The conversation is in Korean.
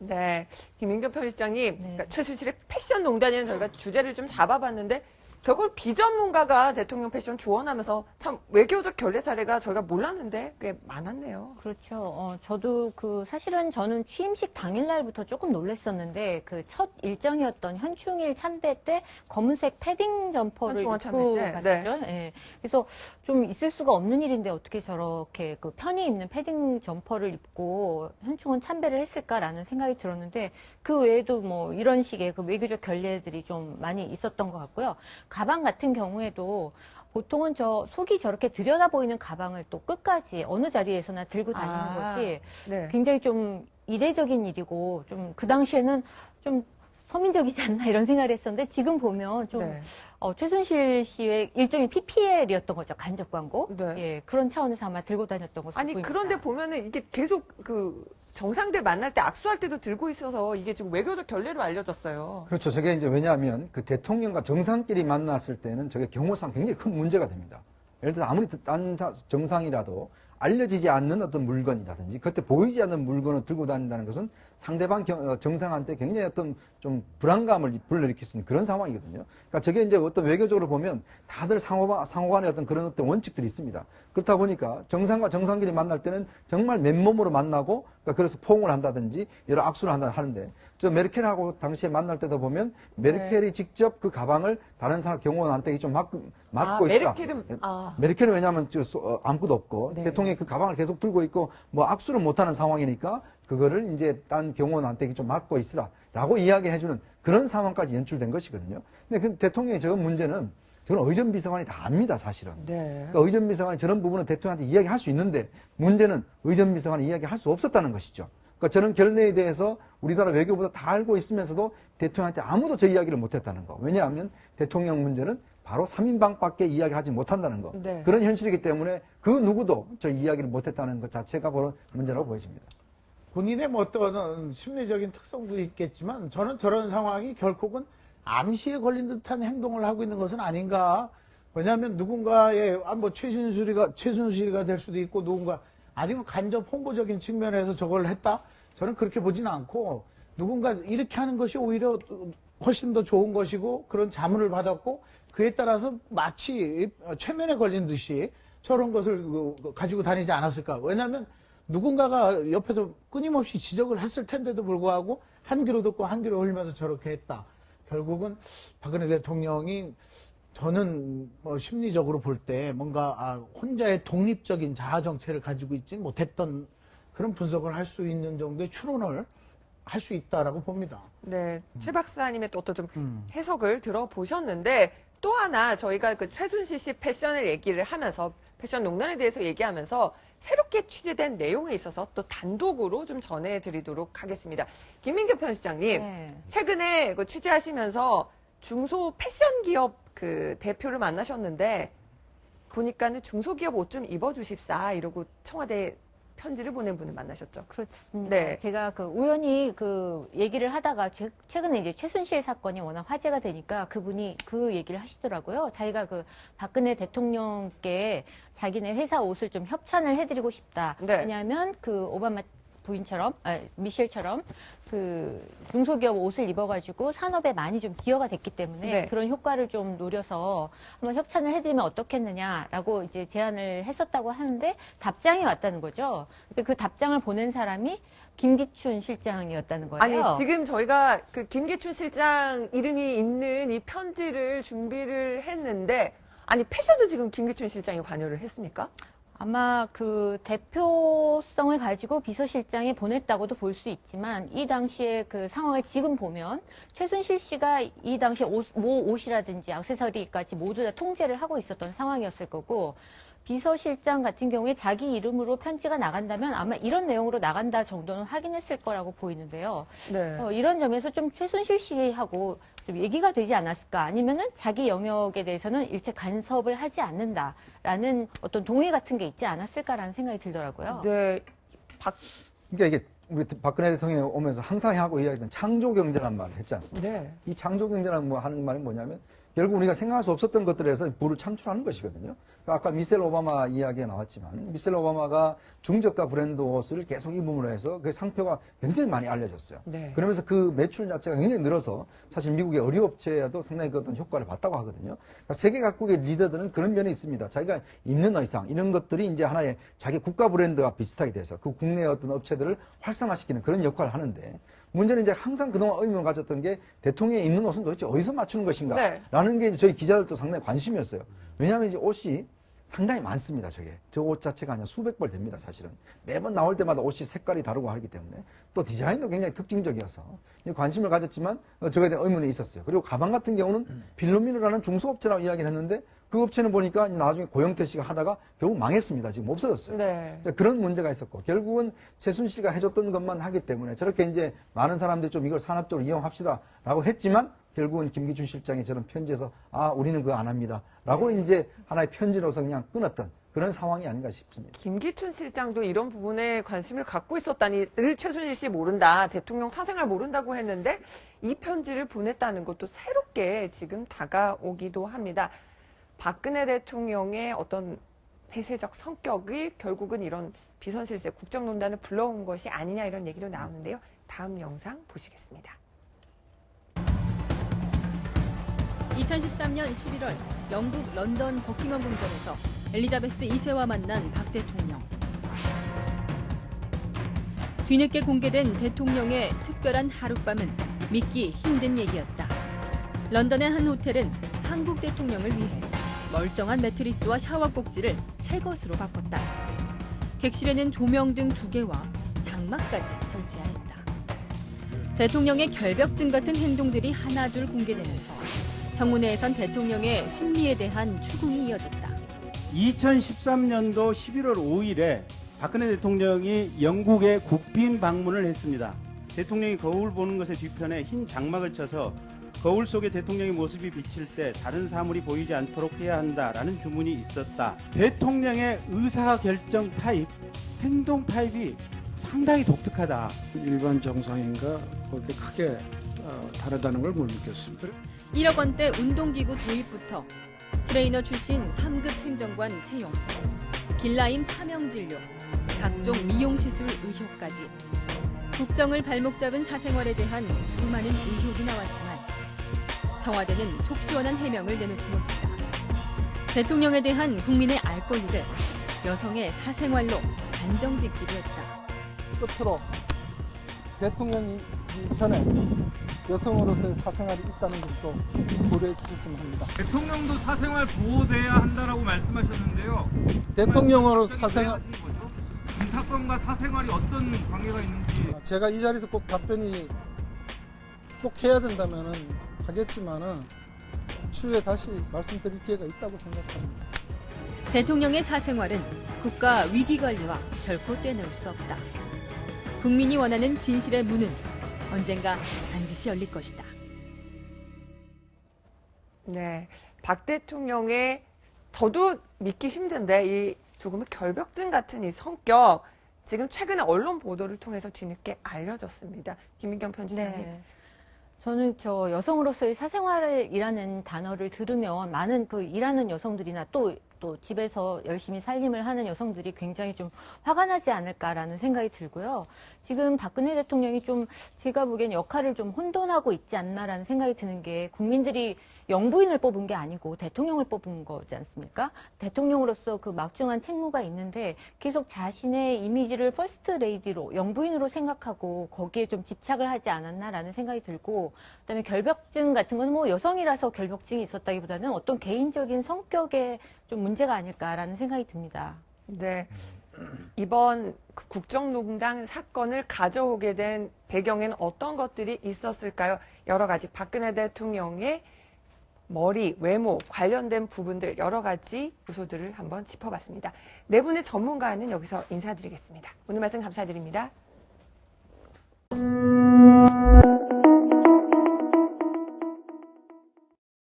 네, 김민경 편집장님, 네. 그러니까 최순실의 패션 농단에는 저희가 주제를 좀 잡아봤는데 저걸 비전문가가 대통령 패션 조언하면서 참 외교적 결례 사례가 저희가 몰랐는데 꽤 많았네요. 그렇죠. 어, 저도 그 사실은 저는 취임식 당일날부터 조금 놀랐었는데 그 첫 일정이었던 현충일 참배 때 검은색 패딩 점퍼를 입고 때, 갔죠. 예. 그래서 좀 있을 수가 없는 일인데 어떻게 저렇게 그 편히 입는 패딩 점퍼를 입고 현충원 참배를 했을까라는 생각이 들었는데 그 외에도 뭐 이런 식의 그 외교적 결례들이 좀 많이 있었던 것 같고요. 가방 같은 경우에도 보통은 저 속이 저렇게 들여다 보이는 가방을 또 끝까지 어느 자리에서나 들고 다니는 아, 것이 네. 굉장히 좀 이례적인 일이고 좀 그 당시에는 좀 서민적이지 않나 이런 생각을 했었는데 지금 보면 좀 네. 어, 최순실 씨의 일종의 PPL이었던 거죠 간접 광고. 네. 예, 그런 차원에서 아마 들고 다녔던 것으로 아니 보입니다. 그런데 보면은 이게 계속 그 정상들 만날 때 악수할 때도 들고 있어서 이게 지금 외교적 결례로 알려졌어요. 그렇죠. 저게 이제 왜냐하면 그 대통령과 정상끼리 만났을 때는 저게 경호상 굉장히 큰 문제가 됩니다. 예를 들어 아무리 딴 사- 정상이라도 알려지지 않는 어떤 물건이라든지 그때 보이지 않는 물건을 들고 다닌다는 것은 상대방 경- 어, 정상한테 굉장히 어떤 좀 불안감을 불러일으킬 수 있는 그런 상황이거든요. 그러니까 저게 이제 어떤 외교적으로 보면 다들 상호, 상호간에 어떤 그런 어떤 원칙들이 있습니다. 그렇다 보니까 정상과 정상끼리 만날 때는 정말 맨몸으로 만나고 그러니까 그래서 포옹을 한다든지 여러 악수를 한다 하는데 저 메르켈하고 당시에 만날 때도 보면 메르켈이 직접 그 가방을 다른 사람 경호원한테 좀 맡고, 맡고 아, 있다. 메르켈은 아. 메르켈은 왜냐하면 저 소- 어, 아무것도 없고 네. 대통령이 그 가방을 계속 들고 있고 뭐 악수를 못하는 상황이니까 그거를 이제 딴 경호원한테 좀 맡고 있으라라고 이야기해주는 그런 상황까지 연출된 것이거든요. 근데 그 대통령의 저 문제는 저는 의전 비서관이 다 압니다 사실은. 네. 그러니까 의전 비서관이 저런 부분은 대통령한테 이야기할 수 있는데 문제는 의전 비서관이 이야기할 수 없었다는 것이죠. 그러니까 저런 결례에 대해서 우리나라 외교보다 다 알고 있으면서도 대통령한테 아무도 저 이야기를 못했다는 거. 왜냐하면 대통령 문제는 바로 3인방밖에 이야기하지 못한다는 거. 네. 그런 현실이기 때문에 그 누구도 저 이야기를 못했다는 것 자체가 그런 문제라고 보여집니다. 본인의 뭐 어떤 심리적인 특성도 있겠지만 저는 저런 상황이 결국은 암시에 걸린 듯한 행동을 하고 있는 것은 아닌가. 왜냐하면 누군가의 아, 뭐 최순실이가 최순실이가 될 수도 있고 누군가 아니면 간접 홍보적인 측면에서 저걸 했다. 저는 그렇게 보지는 않고 누군가 이렇게 하는 것이 오히려 훨씬 더 좋은 것이고 그런 자문을 받았고 그에 따라서 마치 최면에 걸린 듯이 저런 것을 그 가지고 다니지 않았을까. 왜냐하면 누군가가 옆에서 끊임없이 지적을 했을 텐데도 불구하고 한 귀로 듣고 한 귀로 흘리면서 저렇게 했다. 결국은 박근혜 대통령이 저는 뭐 심리적으로 볼 때 뭔가 아, 혼자의 독립적인 자아 정체를 가지고 있지 못했던 그런 분석을 할 수 있는 정도의 추론을 할 수 있다라고 봅니다. 네, 최 박사님의 또 어떤 좀 음. 해석을 들어보셨는데 또 하나 저희가 그 최순실 씨 패션을 얘기를 하면서 패션 농단에 대해서 얘기하면서 새롭게 취재된 내용에 있어서 또 단독으로 좀 전해드리도록 하겠습니다. 김민규 편집장님, 네. 최근에 그 취재하시면서 중소 패션 기업 그 대표를 만나셨는데 보니까는 중소기업 옷 좀 입어주십사 이러고 청와대 편지를 보낸 분을 만나셨죠. 그렇습니다. 네. 제가 그 우연히 그 얘기를 하다가 최- 최근에 이제 최순실 사건이 워낙 화제가 되니까 그분이 그 얘기를 하시더라고요. 자기가 그 박근혜 대통령께 자기네 회사 옷을 좀 협찬을 해드리고 싶다. 네. 왜냐하면 그 오바마 부인처럼, 아, 미셸처럼 그 중소기업 옷을 입어가지고 산업에 많이 좀 기여가 됐기 때문에 네. 그런 효과를 좀 노려서 한번 협찬을 해드리면 어떻겠느냐라고 이제 제안을 했었다고 하는데 답장이 왔다는 거죠. 근데 그 답장을 보낸 사람이 김기춘 실장이었다는 거예요. 아니 지금 저희가 그 김기춘 실장 이름이 있는 이 편지를 준비를 했는데 아니 패션도 지금 김기춘 실장이 관여를 했습니까? 아마 그 대표성을 가지고 비서실장이 보냈다고도 볼 수 있지만 이 당시에 그 상황을 지금 보면 최순실 씨가 이 당시에 옷, 모 옷이라든지 액세서리까지 모두 다 통제를 하고 있었던 상황이었을 거고 비서실장 같은 경우에 자기 이름으로 편지가 나간다면 아마 이런 내용으로 나간다 정도는 확인했을 거라고 보이는데요. 네. 어, 이런 점에서 좀 최순실 씨하고 좀 얘기가 되지 않았을까 아니면은 자기 영역에 대해서는 일체 간섭을 하지 않는다라는 어떤 동의 같은 게 있지 않았을까라는 생각이 들더라고요. 네. 박, 그러니까 이게 우리 박근혜 대통령이 오면서 항상 하고 이야기했던 창조 경제란 말을 했지 않습니까? 네. 이 창조 경제라는 뭐 하는 말은 뭐냐면 결국 우리가 생각할 수 없었던 것들에서 부를 창출하는 것이거든요. 그러니까 아까 미셀 오바마 이야기가 나왔지만 미셀 오바마가 중저가 브랜드 옷을 계속 입음으로 해서 그 상표가 굉장히 많이 알려졌어요. 네. 그러면서 그 매출 자체가 굉장히 늘어서 사실 미국의 의류업체에도 상당히 그 어떤 효과를 봤다고 하거든요. 그러니까 세계 각국의 리더들은 그런 면이 있습니다. 자기가 입는 의상 이런 것들이 이제 하나의 자기 국가 브랜드와 비슷하게 돼서 그 국내 어떤 업체들을 활성화시키는 그런 역할을 하는데 문제는 이제 항상 그동안 의문을 가졌던 게 대통령이 입는 옷은 도대체 어디서 맞추는 것인가? 네. 라는 게 이제 저희 기자들도 상당히 관심이었어요. 왜냐하면 이제 옷이 상당히 많습니다, 저게. 저 옷 자체가 아니라 수백 벌 됩니다, 사실은. 매번 나올 때마다 옷이 색깔이 다르고 하기 때문에. 또 디자인도 굉장히 특징적이어서 이 관심을 가졌지만 어, 저거에 대한 의문이 있었어요. 그리고 가방 같은 경우는 빌로미노라는 중소업체라고 이야기를 했는데 그 업체는 보니까 나중에 고영태 씨가 하다가 결국 망했습니다. 지금 없어졌어요. 네. 그런 문제가 있었고 결국은 최순 씨가 해줬던 것만 하기 때문에 저렇게 이제 많은 사람들이 좀 이걸 산업적으로 이용합시다라고 했지만 결국은 김기춘 실장이 저런 편지에서 아 우리는 그거 안 합니다라고 이제 하나의 편지로서 그냥 끊었던 그런 상황이 아닌가 싶습니다. 김기춘 실장도 이런 부분에 관심을 갖고 있었다니 늘 최순실 씨 모른다 대통령 사생활 모른다고 했는데 이 편지를 보냈다는 것도 새롭게 지금 다가오기도 합니다. 박근혜 대통령의 어떤 폐쇄적 성격이 결국은 이런 비선실세 국정농단을 불러온 것이 아니냐 이런 얘기도 나오는데요. 다음 영상 보시겠습니다. 2013년 11월 영국 런던 버킹엄 궁전에서 엘리자베스 2세와 만난 박 대통령. 뒤늦게 공개된 대통령의 특별한 하룻밤은 믿기 힘든 얘기였다. 런던의 한 호텔은 한국 대통령을 위해 멀쩡한 매트리스와 샤워 꼭지를 새 것으로 바꿨다. 객실에는 조명 등 두 개와 장막까지 설치하였다. 대통령의 결벽증 같은 행동들이 하나둘 공개되면서 청문회에선 대통령의 심리에 대한 추궁이 이어졌다. 2013년도 11월 5일에 박근혜 대통령이 영국에 국빈 방문을 했습니다. 대통령이 거울 보는 것의 뒤편에 흰 장막을 쳐서 거울 속에 대통령의 모습이 비칠 때 다른 사물이 보이지 않도록 해야 한다라는 주문이 있었다. 대통령의 의사 결정 타입, 행동 타입이 상당히 독특하다. 일반 정상인가 그렇게 크게 어, 다르다는 걸 못 느꼈습니다. 1억 원대 운동기구 도입부터 트레이너 출신 3급 행정관 채용, 길라임 파명진료, 각종 미용시술 의혹까지 국정을 발목 잡은 사생활에 대한 수많은 의혹이 나왔지만 청와대는 속 시원한 해명을 내놓지 못했다. 대통령에 대한 국민의 알 권리를 여성의 사생활로 단정짓기도 했다. 끝으로 대통령이 전에 여성으로서의 사생활이 있다는 것도 고려해 주셨으면 합니다. 대통령도 사생활 보호돼야 한다라고 말씀하셨는데요. 대통령으로 사생활? 이 사건과 사생활이 어떤 관계가 있는지 제가 이 자리에서 꼭 답변이 꼭 해야 된다면은 하겠지만은 추후에 다시 말씀드릴 기회가 있다고 생각합니다. 대통령의 사생활은 국가 위기 관리와 결코 떼놓을 수 없다. 국민이 원하는 진실의 문은 언젠가 반드시 열릴 것이다. 네. 박 대통령의 저도 믿기 힘든데 이 조금의 결벽증 같은 이 성격 지금 최근에 언론 보도를 통해서 뒤늦게 알려졌습니다. 김민경 편집장님. 네. 저는 저 여성으로서의 사생활이라는 단어를 들으면 많은 그 일하는 여성들이나 또, 또 집에서 열심히 살림을 하는 여성들이 굉장히 좀 화가 나지 않을까라는 생각이 들고요. 지금 박근혜 대통령이 좀 제가 보기엔 역할을 좀 혼돈하고 있지 않나라는 생각이 드는 게 국민들이 영부인을 뽑은 게 아니고 대통령을 뽑은 거지 않습니까? 대통령으로서 그 막중한 책무가 있는데 계속 자신의 이미지를 퍼스트 레이디로 영부인으로 생각하고 거기에 좀 집착을 하지 않았나라는 생각이 들고 그다음에 결벽증 같은 건 뭐 여성이라서 결벽증이 있었다기보다는 어떤 개인적인 성격에 좀 문제가 아닐까라는 생각이 듭니다. 네. 이번 그 국정농단 사건을 가져오게 된 배경에는 어떤 것들이 있었을까요? 여러 가지 박근혜 대통령의 머리, 외모 관련된 부분들 여러 가지 요소들을 한번 짚어봤습니다. 네 분의 전문가는 여기서 인사드리겠습니다. 오늘 말씀 감사드립니다.